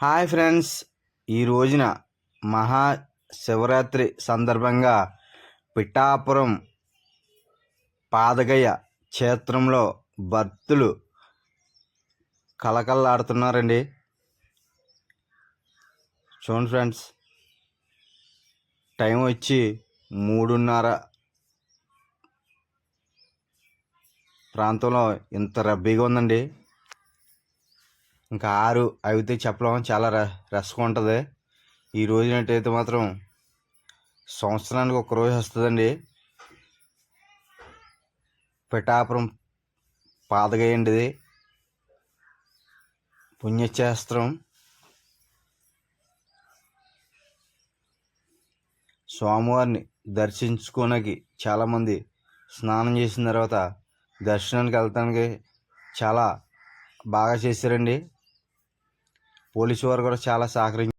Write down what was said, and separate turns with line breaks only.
Hi friends. ఈ రోజున మహాశివరాత్రి సందర్భంగా పిఠాపురం పాదగయ్య క్షేత్రంలో భక్తులు కలకల్లాడుతున్నారండి చూడండి ఫ్రెండ్స్. టైం వచ్చి మూడున్నర. ప్రాంతంలో ఇంత రబ్బీగా ఉందండి. ఇంకా ఆరు అయితే చెప్పడం చాలా ర రష్గా ఉంటుంది. ఈ రోజునట్టయితే మాత్రం సంవత్సరానికి ఒక రోజు వస్తుందండి. పిఠాపురం పాదగయండి ఇది పుణ్యశాస్త్రం స్వామివారిని దర్శించుకోనకి చాలామంది స్నానం చేసిన తర్వాత దర్శనానికి వెళ్తానికి చాలా బాగా చేశారండి. పోలీసు వారు కూడా చాలా సహకరించి